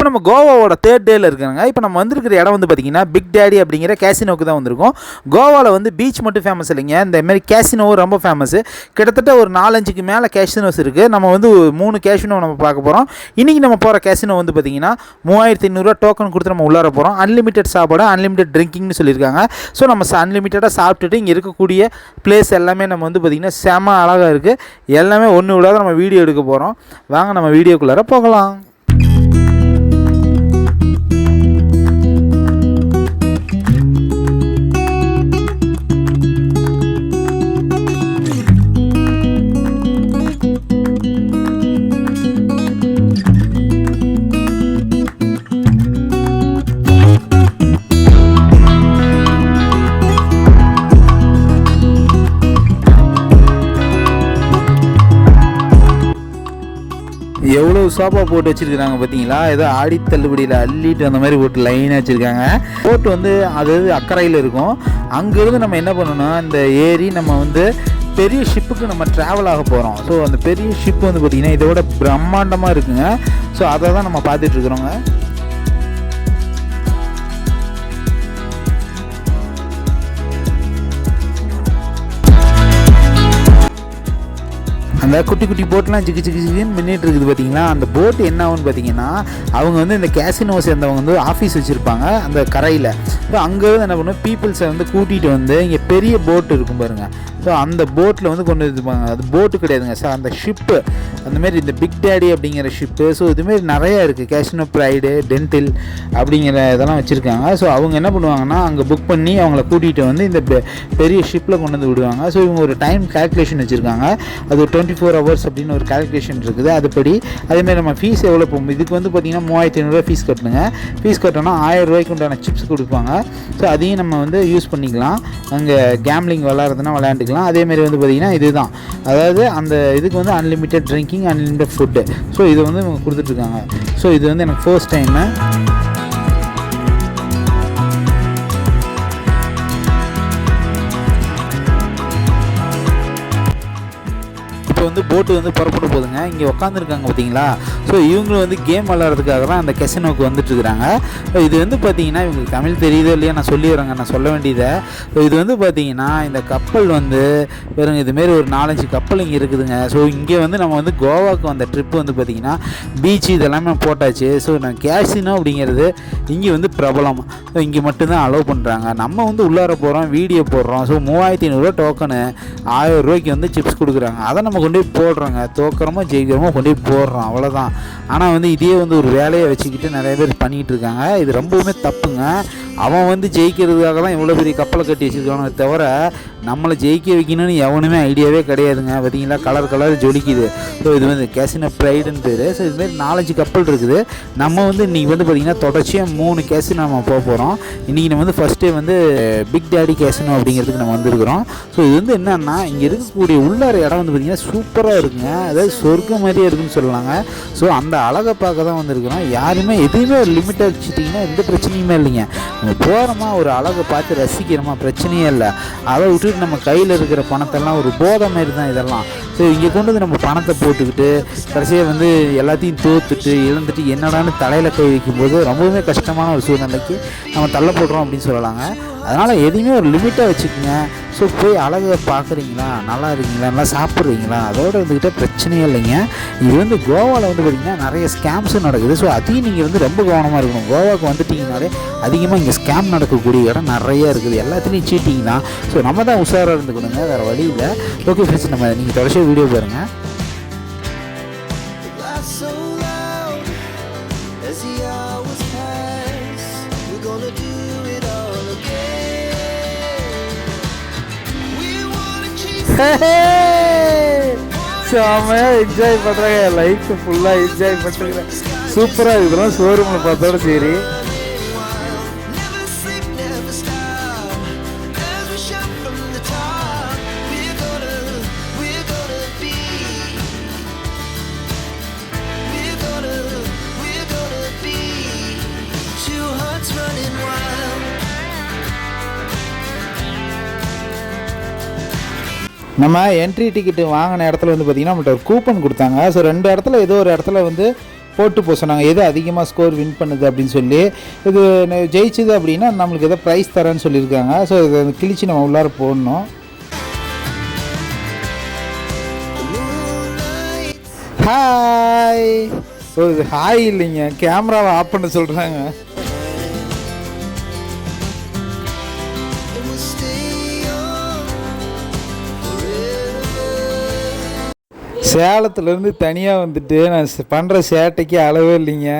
இப்போ நம்ம கோவாவோட தேர்ட் டேல இருக்கிறாங்க. இப்போ நம்ம வந்திருக்கிற இடம் வந்து பார்த்தீங்கன்னா பிக் டேடி அப்படிங்கிற கேசினோக்கு தான் வந்திருக்கோம். கோவாவில் வந்து பீச் மட்டும் ஃபேமஸ் இல்லைங்க. இந்த மாதிரி கேசினோவும் ரொம்ப ஃபேமஸ் கிட்டத்தட்ட ஒரு நாலஞ்சுக்கு மேலே கேசினோஸ் இருக்குது நம்ம வந்து மூணு கேசினோ நம்ம பார்க்க போகிறோம் இன்றைக்கி நம்ம போகிற கேசினோ வந்து பார்த்தீங்கன்னா மூவாயிரத்தி ஐநூறுரூவா டோக்கன் கொடுத்து நம்ம உள்ளார போகிறோம் அன்லிமிட்டெட் சாப்பாடு அன்லிமிட்டெட் ட்ரிங்கிங்னு சொல்லியிருக்காங்க. ஸோ நம்ம அன்லிமிட்டடாக சாப்பிட்டுட்டு இங்கே இருக்கக்கூடிய பிளேஸ் எல்லாமே நம்ம வந்து பார்த்திங்கன்னா செம அழகாக இருக்குது எல்லாமே ஒன்று விடாத நம்ம வீடியோ எடுக்க போகிறோம் வாங்க நம்ம வீடியோக்குள்ளார போகலாம். சோஃபா போட்டு வச்சிருக்காங்க பார்த்தீங்களா ஏதோ ஆடி தள்ளுபடியில் அள்ளிட்டு அந்த மாதிரி போட்டு லைனாக வச்சுருக்காங்க. போட்டு வந்து அது அக்கறையில் இருக்கும். அங்கேருந்து நம்ம என்ன பண்ணணும் இந்த ஏரி நம்ம வந்து பெரிய ஷிப்புக்கு நம்ம ட்ராவல் ஆக போகிறோம் ஸோ அந்த பெரிய ஷிப் வந்து பார்த்திங்கன்னா இதோட பிரம்மாண்டமாக இருக்குங்க. ஸோ அதை தான் நம்ம பார்த்துட்ருக்குறோங்க அந்த குட்டி குட்டி போட்லாம் ஜிக்கு ஜிக்கு ஜிக்குன்னு மின்னிட்டு இருக்குது பார்த்தீங்களா அந்த போட் என்ன ஆகும்னு பார்த்தீங்கன்னா அவங்க வந்து இந்த கேசினோ சேர்ந்தவங்க வந்து ஆஃபீஸ் வச்சுருப்பாங்க அந்த கரையில். ஸோ அங்கேருந்து என்ன பண்ணுவோம் பீப்புள்ஸை வந்து கூட்டிகிட்டு வந்து இங்கே பெரிய போட் இருக்கும் பாருங்கள் ஸோ அந்த போட்டில் வந்து கொண்டு வந்துருப்பாங்க அது போட்டு கிடையாதுங்க. சார் அந்த ஷிப்பு அந்தமாரி இந்த பிக் டேடி அப்படிங்கிற ஷிப்பு ஸோ இதுமாரி நிறையா இருக்குது கேஷ்னோ ப்ரைடு டென்டில் அப்படிங்கிற இதெல்லாம் வச்சுருக்காங்க. ஸோ அவங்க என்ன பண்ணுவாங்கன்னா அங்கே புக் பண்ணி அவங்கள கூட்டிகிட்டு வந்து இந்த பெ- பெரிய ஷிப்பில் கொண்டு வந்து விடுவாங்க. ஸோ இவங்க ஒரு டைம் கால்குலேஷன் வச்சுருக்காங்க. அது ஒரு டுவெண்ட்டி ஃபோர் ஹவர்ஸ் அப்படின்னு ஒரு கால்குலேஷன் இருக்குது. அதுபடி அதேமாதிரி நம்ம ஃபீஸ் எவ்வளோ போகும்? இதுக்கு வந்து பார்த்திங்கன்னா மூவாயிரத்தி ஐநூறுரூவா ஃபீஸ் கட்டணுங்க. ஃபீஸ் கட்டணும்னா ஆயிரம் ரூபாய்க்கு உண்டான சிப்ஸ் கொடுப்பாங்க. ஸோ அதையும் நம்ம வந்து யூஸ் பண்ணிக்கலாம். அங்கே கேம்லிங் விளாட்றதுனா விளையாண்டுக்கலாம் அதேமாரி வந்து பார்த்திங்கன்னா இதுதான். அதாவது அந்த இதுக்கு வந்து unlimited drinking unlimited food so இது வந்து இவங்க கொடுத்துட்ருக்காங்க ஸோ இது வந்து எனக்கு ஃபர்ஸ்ட் டைமு போட்டு வந்து புறப்பட்டு போகுதுங்க. இங்கே உட்காந்துருக்காங்க பார்த்தீங்களா ஸோ இவங்களும் வந்து கேம் விளாட்றதுக்காக தான் அந்த கெசனோக்கு வந்துட்டு இருக்கிறாங்க ஸோ இது வந்து பார்த்தீங்கன்னா இவங்களுக்கு தமிழ் தெரியுதோ இல்லையா நான் சொல்லிடுறேங்க. நான் சொல்ல வேண்டியதை. ஸோ இது வந்து பார்த்தீங்கன்னா இந்த கப்பல் வந்து வெறும் இதுமாரி ஒரு நாலஞ்சு கப்பல் இங்கே இருக்குதுங்க. ஸோ இங்கே வந்து நம்ம வந்து கோவாக்கு வந்த ட்ரிப் வந்து பார்த்தீங்கன்னா பீச் இதெல்லாமே போட்டாச்சு. ஸோ நான் கேசினோ அப்படிங்கிறது இங்கே வந்து பிரபலம். ஸோ இங்கே மட்டும்தான் அலோவ் பண்ணுறாங்க நம்ம வந்து உள்ளார போகிறோம் வீடியோ போடுறோம். ஸோ மூவாயிரத்தி ஐநூறுரூவா டோக்கனு ஆயிரம் ரூபாய்க்கு வந்து சிப்ஸ் கொடுக்குறாங்க. அதை நம்ம கொண்டு போய் போடுறோங்க. தோக்கிறோமோ ஜெயிக்கிறோமோ கொண்டு போய் போடுறோம் அவ்வளோதான் ஆனால் வந்து இதே வந்து ஒரு வேலையை வச்சுக்கிட்டு நிறைய பேர் பண்ணிகிட்டு இருக்காங்க. இது ரொம்பவுமே தப்புங்க. அவன் வந்து ஜெயிக்கிறதுக்காக தான் இவ்வளோ பெரிய கப்பலை கட்டி வச்சுருக்கானே தவிர நம்மளை ஜெயிக்க வைக்கணும்னு எவனுமே ஐடியாவே கிடையாதுங்க. பார்த்தீங்களா? கலர் கலர் ஜொலிக்குது. ஸோ இது வந்து கேசினோ ப்ரைடுன்னு பேர். ஸோ இதுமாரி நாலஞ்சு கப்பல் இருக்குது. நம்ம வந்து இன்றைக்கி வந்து பார்த்திங்கன்னா தொடர்ச்சியாக மூணு கேசினோ நம்ம போக போகிறோம் இன்றைக்கி நம்ம வந்து ஃபஸ்ட்டே வந்து பிக் டேடி கேசினோ அப்படிங்கிறதுக்கு நம்ம வந்திருக்கிறோம். ஸோ இது வந்து என்னென்னா இங்கே இருக்கக்கூடிய உள்ளார இடம் வந்து பார்த்திங்கன்னா சூப்பராக இருக்குங்க. அதாவது சொர்க்கம் மாதிரியே இருக்குன்னு சொல்லலாங்க. ஸோ அந்த அழகை பார்க்க தான் வந்திருக்கிறோம். யாருமே எதுவுமே லிமிட் லிமிட்டாக வச்சுட்டிங்கன்னா எந்த பிரச்சனையுமே இல்லைங்க. நம்ம போகிறோமா ஒரு அழகை பார்த்து ரசிக்கிறோமா பிரச்சனையே இல்லை. அதை விட்டுட்டு நம்ம கையில் இருக்கிற பணத்தெல்லாம் ஒரு போதை மாதிரி தான் இதெல்லாம். ஸோ இங்கே கொண்டு வந்து நம்ம பணத்தை போட்டுக்கிட்டு கடைசியாக வந்து எல்லாத்தையும் தோத்துட்டு இழந்துட்டு என்னடான்னு தலையில் கை வைக்கும்போது ரொம்பவுமே கஷ்டமான ஒரு சூழ்நிலைக்கு நம்ம தள்ளப்படுறோம் அப்படின்னு சொல்லலாங்க. அதனால் எதையுமே ஒரு லிமிட்டாக வச்சுக்கோங்க. ஸோ போய் அழகை பார்க்குறீங்களா? நல்லா இருக்கீங்களா? நல்லா சாப்பிட்றீங்களா? அதோட இருந்துக்கிட்டே பிரச்சனையே இல்லைங்க. இது வந்து கோவாவில் வந்து பார்த்திங்கன்னா நிறைய ஸ்கேம்ஸும் நடக்குது. ஸோ அதையும் நீங்கள் வந்து ரொம்ப கவனமாக இருக்கணும். கோவாவுக்கு வந்துட்டிங்கனாலே அதிகமாக இங்கே ஸ்கேம் நடக்கக்கூடிய இடம் நிறையா இருக்குது. எல்லாத்துலேயும் சீட்டிங் தான். ஸோ நம்ம தான் உஷாராக இருந்துக்கணுங்க. வேறு வழியில் ஓகே ஃப்ரெண்ட்ஸ் நம்ம நீங்கள் தொடர்ச்சியாக வீடியோ பாருங்கள் wanna செம்மையாக என்ஜாய் பண்ணுறாங்க லைஃப் ஃபுல்லாக என்ஜாய் பண்ணுறேன் சூப்பராக இதெல்லாம் ஷோரூமில் பார்த்தோட சரி. நம்ம என்ட்ரி டிக்கெட்டு வாங்கின இடத்துல வந்து பார்த்திங்கன்னா நம்மள்ட்ட ஒரு கூப்பன் கொடுத்தாங்க. ஸோ ரெண்டு இடத்துல ஏதோ ஒரு இடத்துல வந்து போட்டு போக சொன்னாங்க. எது அதிகமாக ஸ்கோர் வின் பண்ணுது அப்படின்னு சொல்லி. இது ஜெயிச்சது அப்படின்னா நம்மளுக்கு எதோ ப்ரைஸ் தரேன்னு சொல்லியிருக்காங்க. ஸோ இதை கிழிச்சு நம்ம உள்ளார போடணும். ஹாய் ஸோ இது ஹாய் இல்லைங்க. கேமராவை ஆஃப் பண்ண சொல்கிறாங்க சேலத்துலேருந்து தனியாக வந்துட்டு நான் பண்ணுற சேட்டைக்கு அளவே இல்லைங்க.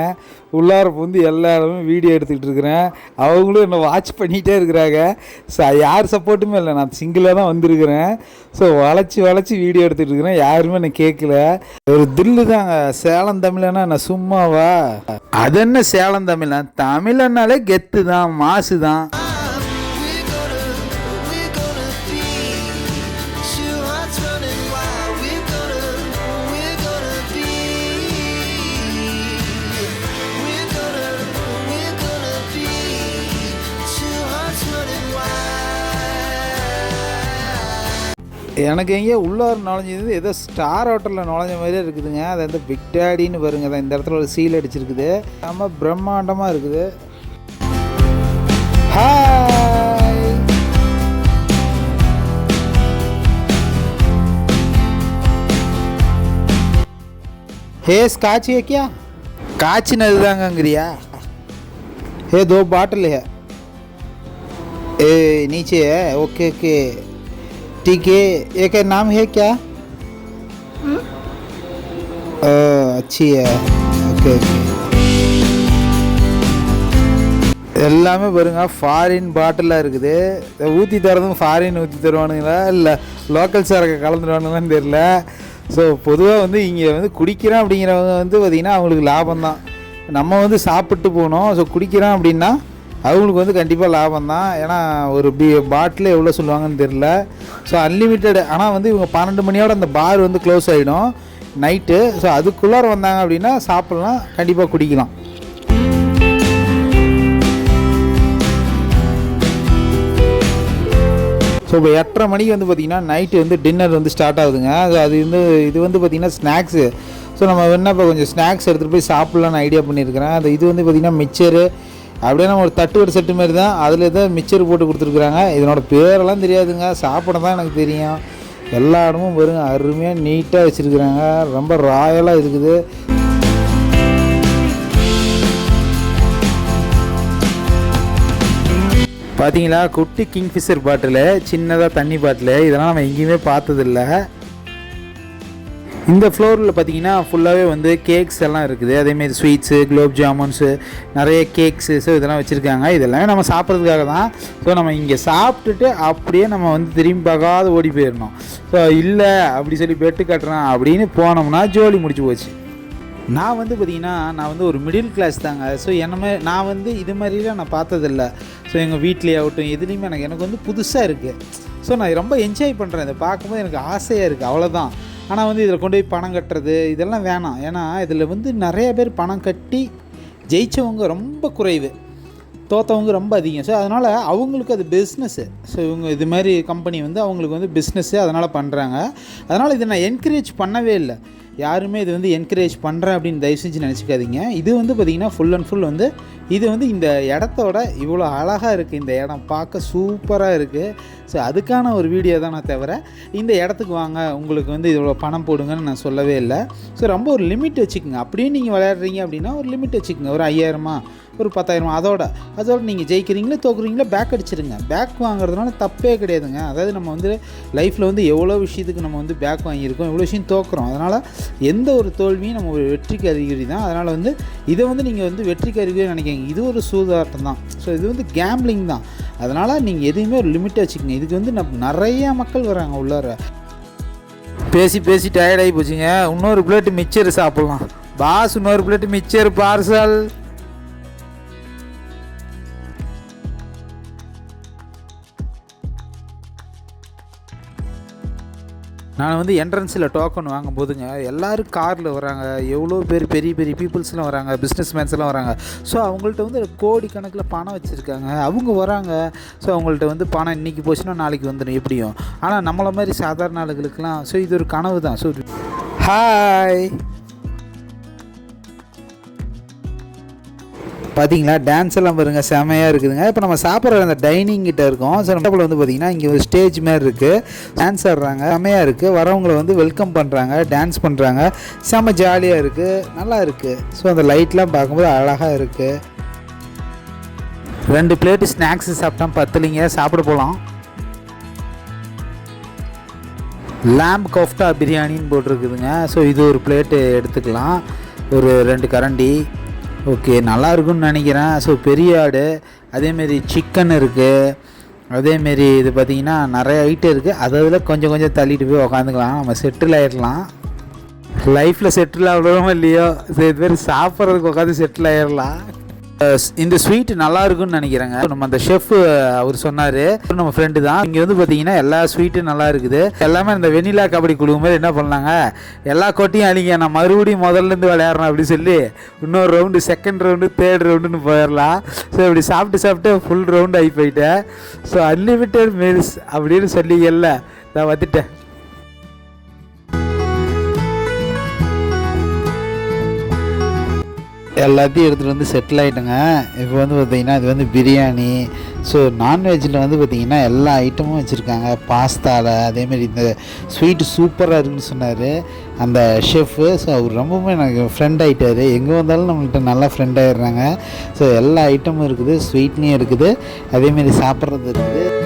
உள்ளார வந்து எல்லாருமே வீடியோ எடுத்துக்கிட்டு இருக்கிறேன். அவங்களும் என்னை வாட்ச் பண்ணிகிட்டே இருக்கிறாங்க. ஸோ யார் சப்போர்ட்டுமே இல்லை. நான் சிங்கிளாக தான் வந்திருக்கிறேன். ஸோ வளைச்சி வளைச்சி வீடியோ எடுத்துகிட்டு இருக்கிறேன். யாருமே என்னை கேட்கல. ஒரு தில்லு தாங்க. சேலம் தமிழனா நான் சும்மாவா? அது என்ன சேலம் தமிழன் தமிழன்னாலே கெத்து தான் மாசு தான் எனக்கு எங்கேயோ உள்ளார நுழைஞ்சது ஏதோ ஸ்டார் ஹோட்டலில் நுழைஞ்ச மாதிரியே இருக்குதுங்க. அது வந்து பிக் டேடின்னு பாருங்க அதான் இந்த இடத்துல ஒரு சீல் அடிச்சிருக்குது. ரொம்ப பிரம்மாண்டமாக இருக்குது. ஹே ஸ்காட்சி வைக்கியா காய்ச்சினது தாங்கங்கிறியா ஏதோ பாட்டில் ஏ நீச்சே. ஓகே ஓகே है ओके ओके ठीक है एक का नाम है क्या अ, अच्छी है ओके ओके எல்லாமே பாருங்க ஃபாரின் பாட்டிலாக இருக்குது ஊற்றி தரதும் ஃபாரின் ஊற்றி தருவானுங்களா இல்லை லோக்கல் சரக்கு கலந்துருவானுங்களான்னு தெரில ஸோ பொதுவாக வந்து இங்கே வந்து குடிக்கிறேன் அப்படிங்கிறவங்க வந்து பார்த்திங்கன்னா அவங்களுக்கு லாபம் தான் நம்ம வந்து சாப்பிட்டு போகணும் ஸோ குடிக்கிறோம் அப்படின்னா அவங்களுக்கு வந்து கண்டிப்பாக லாபம் தான் ஏன்னா ஒரு பி பாட்டில் எவ்வளோ சொல்லுவாங்கன்னு தெரில ஸோ அன்லிமிட்டெட் ஆனால் வந்து இவங்க பன்னெண்டு மணியோட அந்த பார் வந்து க்ளோஸ் ஆகிடும் நைட்டு ஸோ அதுக்குள்ளார வந்தாங்க அப்படின்னா சாப்பிட்லாம். கண்டிப்பாக குடிக்கலாம். ஸோ இப்போ எட்டரை மணிக்கு வந்து பார்த்திங்கன்னா நைட்டு வந்து டின்னர் வந்து ஸ்டார்ட் ஆகுதுங்க. அது அது வந்து இது வந்து பார்த்திங்கன்னா ஸ்நாக்ஸு ஸோ நம்ம வேணா இப்போ கொஞ்சம் ஸ்நாக்ஸ் எடுத்துகிட்டு போய் சாப்பிட்லான்னு ஐடியா பண்ணியிருக்கிறேன். அது இது வந்து பார்த்திங்கன்னா மிக்சரு அப்படியே நம்ம ஒரு தட்டு ஒரு செட்டு மாதிரி தான் அதில் தான் மிச்சர் போட்டு கொடுத்துருக்குறாங்க. இதனோட பேரெல்லாம் தெரியாதுங்க. சாப்பிட தான் எனக்கு தெரியும். எல்லா இடமும் பாருங்க அருமையாக நீட்டாக வச்சுருக்குறாங்க. ரொம்ப ராயலாக இருக்குது. பார்த்தீங்களா குட்டி கிங்ஃபிஷர் பாட்டில் சின்னதாக தண்ணி பாட்டில் இதெல்லாம் நம்ம எங்கேயுமே பார்த்ததில்ல. இந்த ஃப்ளோரில் பார்த்தீங்கன்னா ஃபுல்லாகவே வந்து கேக்ஸ் எல்லாம் இருக்குது. அதேமாரி ஸ்வீட்ஸு குலோப் ஜாமுன்ஸு நிறைய கேக்ஸு ஸோ இதெல்லாம் வச்சுருக்காங்க. இதெல்லாமே நம்ம சாப்பிட்றதுக்காக தான். ஸோ நம்ம இங்கே சாப்பிட்டுட்டு அப்படியே நம்ம வந்து திரும்பி பார்க்காத ஓடி போயிடணும். ஸோ இல்லை அப்படி சொல்லி பெட்டு கட்டுறேன் அப்படின்னு போனோம்னா ஜோலி முடிச்சு போச்சு. நான் வந்து பார்த்தீங்கன்னா நான் வந்து ஒரு மிடில் கிளாஸ் தாங்க. ஸோ என்ன மாதிரி நான் வந்து இது மாதிரிலாம் நான் பார்த்ததில்ல. ஸோ எங்கள் வீட்லேயே ஆகட்டும் எதுலேயுமே எனக்கு எனக்கு வந்து புதுசாக இருக்குது ஸோ நான் ரொம்ப என்ஜாய் பண்ணுறேன் இதை பார்க்கும்போது எனக்கு ஆசையாக இருக்குது அவ்வளோதான் ஆனால் வந்து இதில் கொண்டு போய் பணம் கட்டுறது இதெல்லாம் வேணாம். ஏன்னா இதில் வந்து நிறைய பேர் பணம் கட்டி ஜெயித்தவங்க ரொம்ப குறைவு. தோத்தவங்க ரொம்ப அதிகம். ஸோ அதனால் அவங்களுக்கு அது பிஸ்னஸ்ஸு ஸோ இவங்க இது மாதிரி கம்பெனி வந்து அவங்களுக்கு வந்து பிஸ்னஸ்ஸு அதனால் பண்ணுறாங்க அதனால் இதை நான் என்கரேஜ் பண்ணவே இல்லை. யாருமே இது வந்து என்கரேஜ் பண்ணுறேன் அப்படின்னு தயவு செஞ்சு நினச்சிக்காதீங்க. இது வந்து பார்த்திங்கன்னா ஃபுல் அண்ட் ஃபுல் வந்து இது வந்து இந்த இடத்தோட இவ்வளோ அழகாக இருக்குது இந்த இடம் பார்க்க சூப்பராக இருக்குது ஸோ அதுக்கான ஒரு வீடியோ தான் நான் தவிர இந்த இடத்துக்கு வாங்க உங்களுக்கு வந்து இவ்வளோ பணம் போடுங்கன்னு நான் சொல்லவே இல்லை. ஸோ ரொம்ப ஒரு லிமிட் வச்சுக்கோங்க. அப்படியே நீங்கள் விளையாடுறீங்க அப்படின்னா ஒரு லிமிட் வச்சுக்கோங்க. ஒரு ஐயாயிரமா ஒரு பத்தாயிரம் அதோட அதோட நீங்கள் ஜெயிக்கிறீங்களோ தோக்குறீங்களோ பேக் அடிச்சிருங்க. பேக் வாங்குறதுனால தப்பே கிடையாதுங்க. அதாவது நம்ம வந்து லைஃப்பில் வந்து எவ்வளோ விஷயத்துக்கு நம்ம வந்து பேக் வாங்கியிருக்கோம் எவ்வளோ விஷயம் தோக்குறோம். அதனால் எந்த ஒரு தோல்வியும் நம்ம ஒரு வெற்றிக்கு அறிகுறி தான். அதனால் வந்து இதை வந்து நீங்கள் வந்து வெற்றிக்கு அறிகுறி நினைக்கிங்க இது ஒரு சூதாட்டம் தான். ஸோ இது வந்து கேம்லிங் தான். அதனால் நீங்கள் எதையுமே ஒரு லிமிட்டை வச்சுக்கோங்க. இதுக்கு வந்து நம்ம நிறைய மக்கள் வராங்க உள்ளார. பேசி பேசி டயர்டாகி போச்சுங்க. இன்னொரு பிளேட்டு மிச்சர் சாப்பிட்லாம். பாஸ் இன்னொரு பிளேட்டு மிச்சர் பார்சல் நான் வந்து என்ட்ரன்ஸில் டோக்கன் வாங்கும் போதுங்க எல்லோரும் காரில் வராங்க. எவ்வளோ பேர் பெரிய பெரிய பீப்புள்ஸ்லாம் வராங்க பிஸ்னஸ் மேன்ஸ்லாம் வராங்க. ஸோ அவங்கள்ட்ட வந்து கோடி கணக்கில் பணம் வச்சுருக்காங்க. அவங்க வராங்க. ஸோ அவங்கள்ட்ட வந்து பணம் இன்றைக்கி போச்சுன்னா நாளைக்கு வந்துடும் எப்படியும். ஆனால் நம்மளை மாதிரி சாதாரண ஆளுகளுக்கெல்லாம் ஸோ இது ஒரு கனவு தான் ஸோ ஹாய் பார்த்தீங்களா டான்ஸ் எல்லாம் பாருங்கள் செமையாக இருக்குதுங்க. இப்போ நம்ம சாப்பிட்ற அந்த டைனிங் கிட்ட இருக்கோம். ஸோ நம்ம வந்து பார்த்தீங்கன்னா இங்கே ஒரு ஸ்டேஜ் மாதிரி இருக்குது டான்ஸ் ஆடுறாங்க செமையாக இருக்குது வரவங்களை வந்து வெல்கம் பண்ணுறாங்க டான்ஸ் பண்ணுறாங்க செம ஜாலியாக இருக்குது நல்லா இருக்குது ஸோ அந்த லைட்லாம் பார்க்கும்போது அழகாக இருக்குது ரெண்டு பிளேட்டு ஸ்நாக்ஸ் சாப்பிட்டா பத்தலைங்க. சாப்பிட போகலாம் லேம்ப் கோஃப்டா பிரியாணின்னு போட்டிருக்குதுங்க. ஸோ இது ஒரு பிளேட்டு எடுத்துக்கலாம். ஒரு ரெண்டு கரண்டி. ஓகே நல்லா இருக்கும்னு நினைக்கிறேன். ஸோ பெரிய ஆடு அதேமாரி சிக்கன் இருக்குது அதேமாரி இது பார்த்திங்கன்னா நிறைய ஐட்டம் இருக்குது அதில் கொஞ்சம் கொஞ்சம் தள்ளிட்டு போய் உக்காந்துக்கலாம். நம்ம செட்டில் ஆயிடலாம் லைஃப்பில் செட்டில் ஆகணுமோ இல்லையோ சில பேர் சாப்பிட்றதுக்கு உட்காந்து செட்டில் ஆயிடலாம் இந்த ஸ்வீட் நல்லா இருக்கும்னு நினைக்கிறேங்க. நம்ம அந்த ஷெஃப் அவர் சொன்னார். நம்ம ஃப்ரெண்டு தான். இங்கே வந்து பார்த்தீங்கன்னா எல்லா ஸ்வீட்டும் நல்லா இருக்குது. எல்லாமே இந்த வெண்ணிலா கபடி குழு மாதிரி என்ன பண்ணாங்க எல்லா கொட்டையும் அழிங்க. நான் மறுபடியும் முதல்ல இருந்து விளையாடுறேன் அப்படின்னு சொல்லி இன்னொரு ரவுண்டு செகண்ட் ரவுண்டு தேர்ட் ரவுண்டுன்னு போயிடலாம். ஸோ இப்படி சாப்பிட்டு சாப்பிட்டு ஃபுல் ரவுண்டு ஆகி போயிட்டேன். ஸோ அன்லிமிட்டெட் மீல்ஸ் அப்படின்னு சொல்லி இல்லை. நான் வந்துட்டேன். எல்லாத்தையும் எடுத்துகிட்டு வந்து செட்டில் ஆகிட்டேங்க இப்போ வந்து பார்த்திங்கன்னா இது வந்து பிரியாணி. ஸோ நான்வெஜ்ஜில் வந்து பார்த்திங்கன்னா எல்லா ஐட்டமும் வச்சுருக்காங்க. பாஸ்தாவில் அதேமாரி இந்த ஸ்வீட்டு சூப்பராக இருக்குன்னு சொன்னார். அந்த ஷெஃப்பு ஸோ அவர் ரொம்பவுமே எனக்கு ஃப்ரெண்ட் ஆகிட்டார் எங்கே வந்தாலும் நம்மள்கிட்ட நல்லா ஃப்ரெண்ட் ஆகிடுறாங்க ஸோ எல்லா ஐட்டமும் இருக்குது. ஸ்வீட்லேயும் இருக்குது. அதேமாரி சாப்பிட்றது இருக்குது.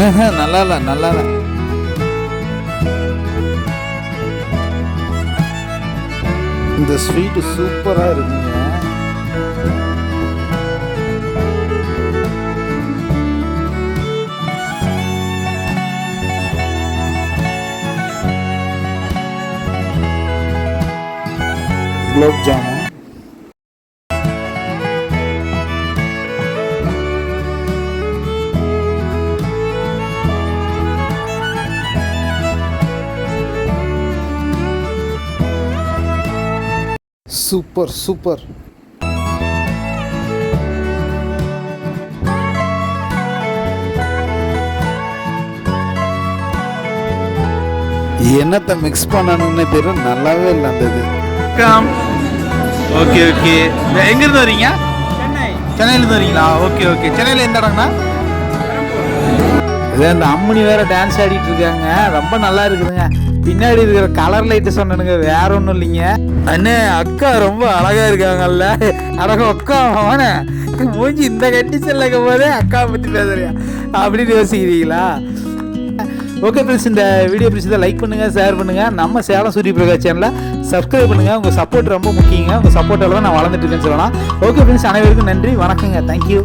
நல்லா இல்லை நல்லா இல்லை இந்த ஸ்வீட்டு சூப்பராக இருக்குங்க. குலோப் ஜாமுன் சூப்பர் சூப்பர் என்னத்தை மிக்ஸ் பண்ணணும்னு தெரியும் நல்லாவே இல்லை அந்த இது. ஓகே ஓகே எங்கேருந்து வரீங்க? சென்னை. சென்னையிலேருந்து வரீங்களா? ஓகே ஓகே சென்னையில் எந்த இடங்கண்ணா இதே அந்த அம்மனி வேற டான்ஸ் ஆடிட்டு இருக்காங்க. ரொம்ப நல்லா இருக்குதுங்க. பின்னாடி இருக்கிற கலர் லைட்டு சொன்னனுங்க. வேற ஒன்றும் இல்லைங்க. அண்ணே அக்கா ரொம்ப அழகா இருக்காங்கல்ல. அழகா அக்கா அவனே. மூஞ்சி இந்த கண்டிஷன்ல இருக்கும் போதே அக்கா பற்றி பேசுறியா? அப்படின்னு யோசிக்கிறீங்களா? ஓகே ஃப்ரெண்ட்ஸ் இந்த வீடியோ பிடிச்சதை லைக் பண்ணுங்கள் ஷேர் பண்ணுங்க. நம்ம சேலம் சூரிய பிரகாஷ் சேனலை சப்ஸ்கிரைப் பண்ணுங்க. உங்கள் சப்போர்ட் ரொம்ப முக்கியங்க. உங்கள் சப்போர்ட்டால தான் நான் வளர்ந்துட்டு இருக்கேன்னு சொல்லலாம். ஓகே ஃப்ரெண்ட்ஸ் அனைவருக்கும் நன்றி வணக்கங்க. தேங்க்யூ